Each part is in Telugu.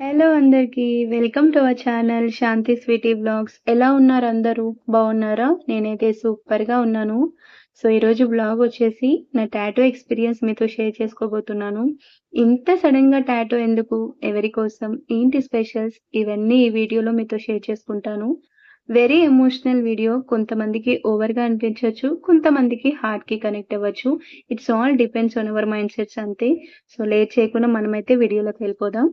హలో అందరికీ welcome to our channel Shanti sweetie vlogs ఎలా ఉన్నారు అందరూ? బాగున్నారా? నేనైతే సూపర్గా ఉన్నాను. సో ఈరోజు బ్లాగ్ వచ్చేసి నా టాటో ఎక్స్పీరియన్స్ మీతో షేర్ చేసుకోబోతున్నాను. ఇంత సడన్గా టాటో ఎందుకు? ఎవరి కోసం? ఏంటి స్పెషల్స్ ఇవన్నీ ఈ వీడియోలో మీతో షేర్ చేసుకుంటాను. వెరీ ఎమోషనల్ వీడియో కొంతమందికి ఓవర్గా అనిపించవచ్చు కొంతమందికి హార్ట్కి కనెక్ట్ అవ్వచ్చు. It's all depends on our mindsets అంతే. సో లేట్ చేయకుండా మనమైతే వీడియోలోకి వెళ్ళిపోదాం.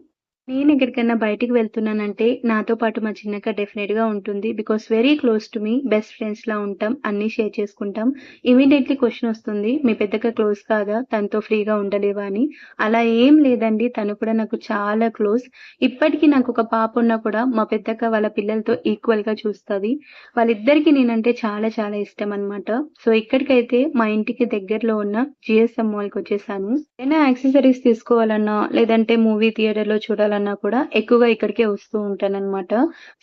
నేను ఎక్కడికైనా బయటికి వెళ్తున్నానంటే నాతో పాటు మా చిన్నక్క డెఫినెట్గా ఉంటుంది because very close to me best friends లా ఉంటాం అన్ని షేర్ చేసుకుంటాం. ఇమీడియట్లీ క్వశ్చన్ వస్తుంది మీ పెద్దక్క క్లోజ్ కాదా? తనతో ఫ్రీగా ఉండలేవా? అని. అలా ఏం లేదండి తను కూడా నాకు చాలా క్లోజ్ ఇప్పటికీ నాకు ఒక పాప ఉన్నా కూడా మా పెద్దక్క వాళ్ళ పిల్లలతో ఈక్వల్గా చూస్తుంది. వాళ్ళిద్దరికి నేనంటే చాలా చాలా ఇష్టం అన్నమాట. సో ఇక్కడికైతే మా ఇంటికి దగ్గరలో ఉన్న జిఎస్ఎం మాల్కి వచ్చేసాను. ఏదైనా యాక్సెసరీస్ తీసుకోవాలన్నా లేదంటే మూవీ థియేటర్లో చూడాలన్నా కూడా ఎక్కువగా ఇక్కడికే వస్తూ ఉంటాను అనమాట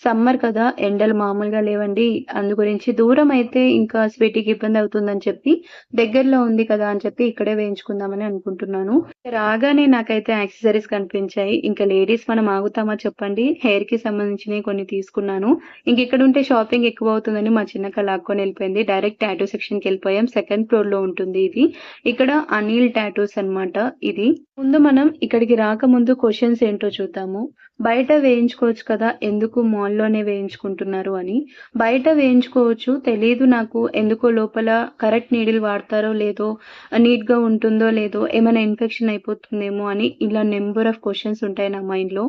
సమ్మర్ కదా ఎండలు మామూలుగా లేవండి. అందు గురించి దూరం అయితే ఇంకా స్వీటీకి ఇబ్బంది అవుతుందని చెప్పి దగ్గరలో ఉంది కదా అని చెప్పి ఇక్కడే వేయించుకుందామని అనుకుంటున్నాను. రాగానే నాకైతే యాక్సెసరీస్ కనిపించాయి. ఇంకా లేడీస్ మనం ఆగుతామా చెప్పండి. హెయిర్కి సంబంధించినవి కొన్ని తీసుకున్నాను. ఇంక ఇక్కడ ఉంటే షాపింగ్ ఎక్కువ అవుతుందని మా చిన్నక్క లాక్కొని వెళ్ళిపోయింది. డైరెక్ట్ టాటూ సెక్షన్కి వెళ్ళిపోయాం. సెకండ్ ఫ్లోర్లో ఉంటుంది ఇది. ఇక్కడ అనిల్ టాటూస్ అన్నమాట ఇది. ముందు మనం ఇక్కడికి రాకముందు క్వశ్చన్స్ ఏంటో చూద్దాము. బయట వేయించుకోవచ్చు కదా ఎందుకు మాల్లోనే వేయించుకుంటున్నారు అని. బయట వేయించుకోవచ్చు తెలియదు నాకు ఎందుకో లోపల కరెక్ట్ నీడిల్ వాడతారో లేదో నీట్గా ఉంటుందో లేదో ఏమైనా ఇన్ఫెక్షన్ అయిపోతుందేమో అని ఇలా నెంబర్ ఆఫ్ క్వశ్చన్స్ ఉంటాయి నా మైండ్లో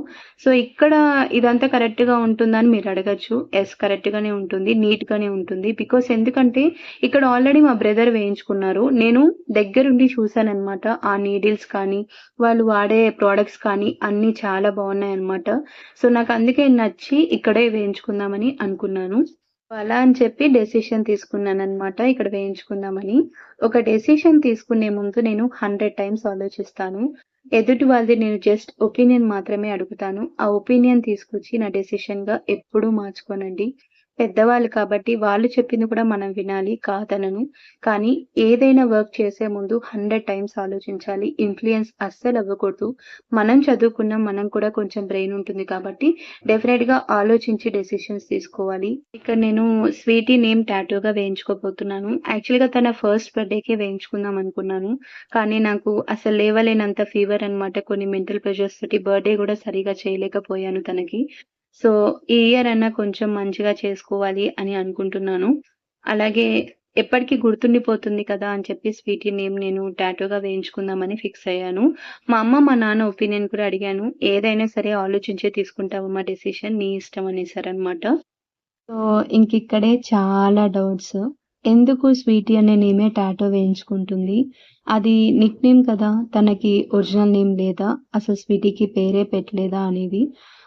సో ఇక్కడ ఇదంతా కరెక్ట్గా ఉంటుందని మీరు అడగచ్చు. ఎస్ కరెక్ట్ గానే ఉంటుంది నీట్ గానే ఉంటుంది. బికాస్ ఎందుకంటే ఇక్కడ ఆల్రెడీ మా బ్రదర్ వేయించుకున్నారు. నేను దగ్గరుండి చూశాను అనమాట ఆ నీడిల్స్ కానీ వాళ్ళు వాడే ప్రోడక్ట్స్ కానీ అన్ని చాలా బాగున్నాయి అనమాట సో నాకు అందుకే నచ్చి ఇక్కడే వేయించుకుందామని అనుకున్నాను. అలా అని చెప్పి డెసిషన్ తీసుకున్నాను అనమాట ఇక్కడ వేయించుకుందామని. ఒక డెసిషన్ తీసుకునే ముందు నేను హండ్రెడ్ టైమ్స్ ఆలోచిస్తాను. ఎదుటి వాళ్ళది నేను జస్ట్ ఒపీనియన్ మాత్రమే అడుగుతాను. ఆ ఒపీనియన్ తీసుకొచ్చి నా డెసిషన్గా ఎప్పుడూ మార్చుకోనండి. పెద్దవాళ్ళు కాబట్టి వాళ్ళు చెప్పింది కూడా మనం వినాలి కాదనను. కానీ ఏదైనా వర్క్ చేసే ముందు హండ్రెడ్ టైమ్స్ ఆలోచించాలి. ఇన్ఫ్లుయెన్స్ అస్సలు అవ్వకూడదు. మనం చదువుకున్నాం మనం కూడా కొంచెం బ్రెయిన్ ఉంటుంది కాబట్టి డెఫినెట్గా ఆలోచించి డెసిషన్స్ తీసుకోవాలి. ఇక్కడ నేను స్వీటీ నేమ్ టాటూగా వేయించుకోబోతున్నాను. యాక్చువల్గా తన ఫస్ట్ బర్త్డేకే వేయించుకుందాం అనుకున్నాను. కానీ నాకు అసలు లేవలేనంత ఫీవర్ అన్నమాట. కొన్ని మెంటల్ ప్రెషర్స్ తోటి బర్త్డే కూడా సరిగా చేయలేకపోయాను తనకి. సో ఈ ఇయర్ అన్నా కొంచెం మంచిగా చేసుకోవాలి అని అనుకుంటున్నాను. అలాగే ఎప్పటికీ గుర్తుండిపోతుంది కదా అని చెప్పి స్వీటీ నేమ్ నేను టాటూగా వేయించుకుందామని ఫిక్స్ అయ్యాను. మా అమ్మ మా నాన్న ఒపీనియన్ కూడా అడిగాను. ఏదైనా సరే ఆలోచించే తీసుకుంటావమ్మా డెసిషన్ నీ ఇష్టం అనేసారనమాట. సో ఇంక ఇక్కడే చాలా డౌట్స్ ఎందుకు స్వీటీ అనే నేమే టాటో వేయించుకుంటుంది? అది నిక్ నేమ్ కదా తనకి ఒరిజినల్ నేమ్ లేదా? అసలు స్వీటీకి పేరే పెట్టలేదా అనేది.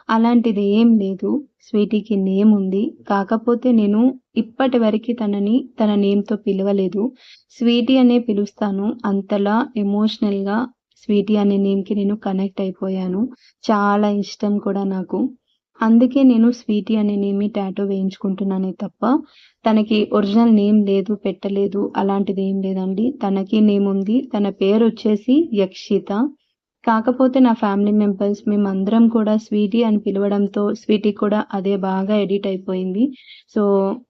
అలాంటిది ఏం లేదు. స్వీటీకి నేమ్ ఉంది. కాకపోతే నేను ఇప్పటి వరకు తనని తన నేమ్తో పిలవలేదు. స్వీటీ అనే పిలుస్తాను. అంతలా ఎమోషనల్గా స్వీటీ అనే నేమ్కి నేను కనెక్ట్ అయిపోయాను. చాలా ఇష్టం కూడా నాకు. అందుకే నేను స్వీటీ అనే నేమి టాటో వేయించుకుంటున్నానే తప్ప తనకి ఒరిజినల్ నేమ్ లేదు పెట్టలేదు అలాంటిది ఏం లేదండి. తనకి నేమ్ ఉంది. తన పేరు వచ్చేసి యక్షిత. కాకపోతే నా ఫ్యామిలీ మెంబర్స్ మేమందరం కూడా స్వీటీ అని పిలవడంతో స్వీటీ కూడా అదే బాగా ఎడిట్ అయిపోయింది. సో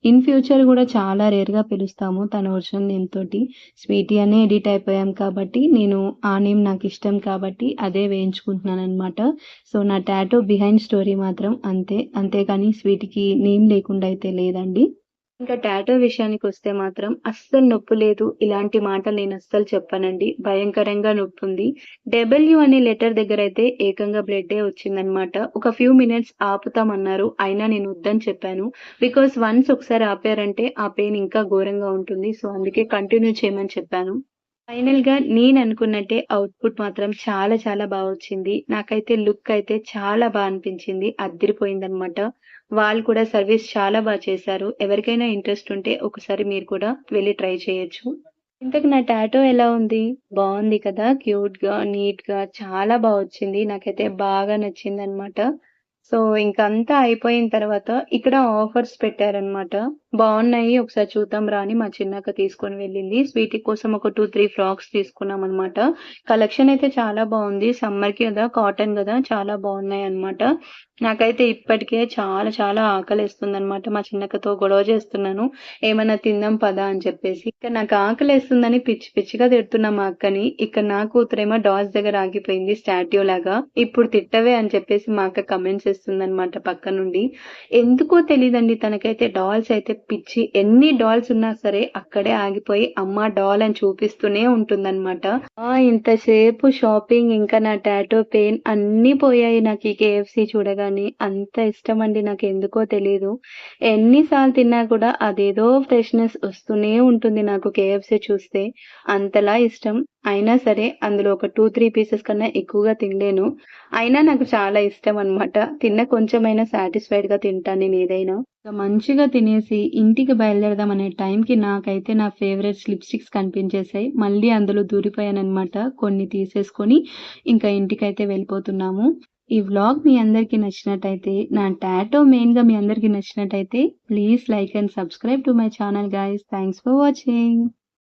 ఇన్ ఫ్యూచర్ కూడా చాలా రేర్గా పిలుస్తాము తన ఒరిజినల్ నేమ్ తోటి. స్వీటీ అనే ఎడిట్ అయిపోయాం కాబట్టి నేను ఆ నేమ్ నాకు ఇష్టం కాబట్టి అదే వేయించుకుంటున్నాను అనమాట సో నా టాటో బిహైండ్ స్టోరీ మాత్రం అంతే. అంతేకాని స్వీటీకి నేమ్ లేకుండా అయితే లేదండి. ఇంకా టాటో విషయానికి వస్తే మాత్రం అస్సలు నొప్పి లేదు. ఇలాంటి మాటలు నేను అస్సలు చెప్పానండి. భయంకరంగా నొప్పి ఉంది డబ్ల్యూ అనే లెటర్ దగ్గర అయితే ఏకంగా బ్లడ్ వచ్చిందనమాట ఒక ఫ్యూ మినిట్స్ ఆపుతామన్నారు. అయినా నేను వద్దని చెప్పాను. బికాస్ వన్స్ ఒకసారి ఆపారంటే ఆ పెయిన్ ఇంకా ఘోరంగా ఉంటుంది. సో అందుకే కంటిన్యూ చేయమని చెప్పాను. ఫైనల్గా నేను అనుకున్నట్టే అవుట్పుట్ మాత్రం చాలా చాలా బాగా వచ్చింది. నాకైతే లుక్ అయితే చాలా బాగా అనిపించింది. అద్దరిపోయింది అనమాట వాళ్ళు కూడా సర్వీస్ చాలా బాగా చేశారు. ఎవరికైనా ఇంట్రెస్ట్ ఉంటే ఒకసారి మీరు కూడా వెళ్ళి ట్రై చేయొచ్చు. ఇంతకు నా టాటో ఎలా ఉంది? బాగుంది కదా. క్యూట్గా నీట్గా చాలా బాగా వచ్చింది. నాకైతే బాగా నచ్చింది అనమాట సో ఇంకంతా అయిపోయిన తర్వాత ఇక్కడ ఆఫర్స్ పెట్టారనమాట. బాగున్నాయి ఒకసారి చూద్దాం రాని మా చిన్నక్క తీసుకొని వెళ్ళింది. స్వీటీ కోసం ఒక 2, 3 ఫ్రాక్స్ తీసుకున్నాం అనమాట కలెక్షన్ అయితే చాలా బాగుంది సమ్మర్కి కదా! కాటన్ కదా చాలా బాగున్నాయి అనమాట నాకైతే ఇప్పటికే చాలా చాలా ఆకలేస్తుందనమాట. మా చిన్నక్కతో గొడవ చేస్తున్నాను. ఏమన్నా తిందాం పదా అని చెప్పేసి. ఇక నాకు ఆకలిస్తుందని పిచ్చి పిచ్చిగా తిడుతున్నా మా అక్కని. ఇక్కడ నా కూతురేమో డాల్స్ దగ్గర ఆగిపోయింది స్టాట్యూ లాగా. ఇప్పుడు తిట్టవే అని చెప్పేసి మా అక్క కమెంట్స్ ఇస్తుందనమాట పక్క నుండి. ఎందుకో తెలియదండి తనకైతే డాల్స్ అయితే పిచ్చి. ఎన్ని డాల్స్ ఉన్నా సరే అక్కడే ఆగిపోయి అమ్మ డాల్ అని చూపిస్తూనే ఉంటుందన్నమాట ఆ! ఇంతసేపు షాపింగ్ ఇంకా నా టాటూ పెయిన్ అన్ని పోయాయి నాకు ఈ చూడగా కానీ అంత ఇష్టం అండి నాకు ఎందుకో తెలియదు ఎన్నిసార్లు తిన్నా కూడా అదేదో ఫ్రెష్‌నెస్ వస్తూనే ఉంటుంది నాకు కేఎఫ్‌సీ చూస్తే. అంతలా ఇష్టం. అయినా సరే అందులో ఒక 2, 3 పీసెస్ కన్నా ఎక్కువగా తినలేను. అయినా నాకు చాలా ఇష్టం అనమాట. తిన్న కొంచెమైనా సాటిస్ఫైడ్‌గా తింటాను నేను ఏదైనా మంచిగా తినేసి ఇంటికి బయలుదేరదాం అనే టైంకి నాకైతే నా ఫేవరెట్ లిప్‌స్టిక్స్ కనిపించేసాయి. మళ్ళీ అందులో దూరిపోయాననమాట. కొన్ని తీసేసుకొని ఇంకా ఇంటికైతే వెళ్ళిపోతున్నాము. ఈ వ్లాగ్ మీ అందరికీ నచ్చినట్టయితే, నా టాటూ మెయిన్‌గా మీ అందరికీ నచ్చినట్టయితే please like and subscribe to my channel guys. Thanks for watching.